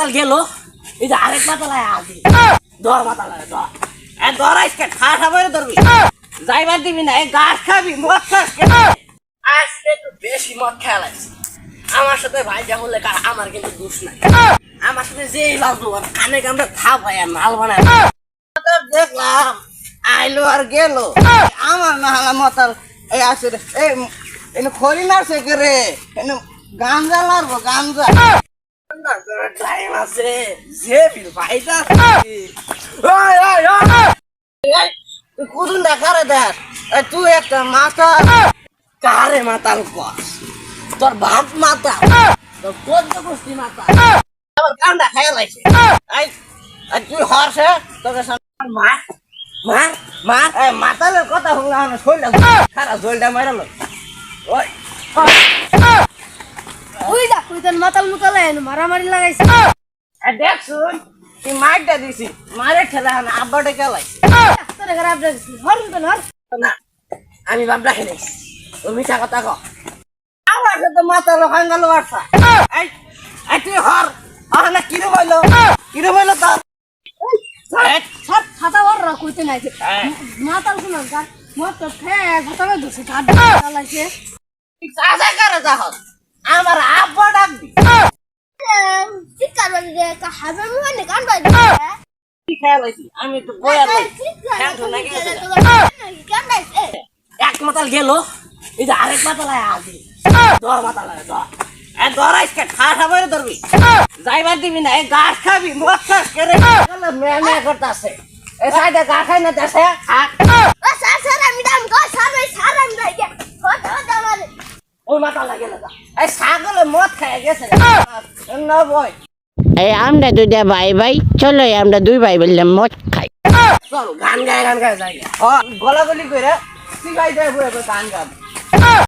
মাতাল গেল। এই যে আরেক মাতাল আজি ধর মাতাল ধর। ধর আজকে ঠাঠা বলে ধরবি। যাইবার দিবি না গাছ খাবি, মদ খাস? আজকে একটু বেশি মদ খেলাইছি আমার সাথে ভাই যা হলে কার, আমার কিন্তু দোষ নাই। আমার সাথে যেই আর কানে কামড়ে ভাই, আর মাল বানায় দেখলাম, আইলো আর গেল। আমার না হলা মতাল এই আছে রে এই এনে খড়ি নাড়ছে কে রে? এনে গাঞ্জা লারবো গাঞ্জা। টাইম আছে। যে ভাইটা কুদুন দেখা রে দেখ। তুই একটা মাথা। কারে মাতাল কস তোর বাপ মাতা। তোর চোদ্দ গোষ্ঠী মাতা? আবার কান্দা খেয়ে লাগছে তুই হরছে তোকে মার মার মার মাতালের কথা হলো শৈল খারাপ শৈলটা মারালো ওই। যা তোর মাতাল মুতাল মারামারি লাগাইছে। দেখ শুন তুই মারটা দিছি মারে ঠেলা না আব্বাটা কেলাইছে তোরে খারাপ লাগছে হর তো হর না আমি বাপ রাখি নাই ও মিঠা কথা কো আমার সাথে মাথা লোকান গেল বার্তা এই তুই হর হর না কিরে বইলো? কিরে বইলো তোর? সব খাতা রা কইতে নাই হ্যাঁ। মাতাল শুনান মত ফে লাগাইছে তুই কাজা করে যাহস আমার আব্বা ডাকবি বাজি দে। কা হাজার কান বাজি কি খেয়াল হয়েছি? আমি একটু বয়া তো নাকি এক মাতাল গেল। এই যে আরেক মাতাল আয় আজি ধর মাতাল আয় ধর এ স্যার আমি মাতাল লাগে না এই ছাগলে মদ খাই গেছে না বই এই আমরা দুটা ভাই ভাই চলো আমরা দুই ভাই বললাম মদ খাই। চল গান গায় গান গায় যাই গলাগলি করে দেয় গান গাবো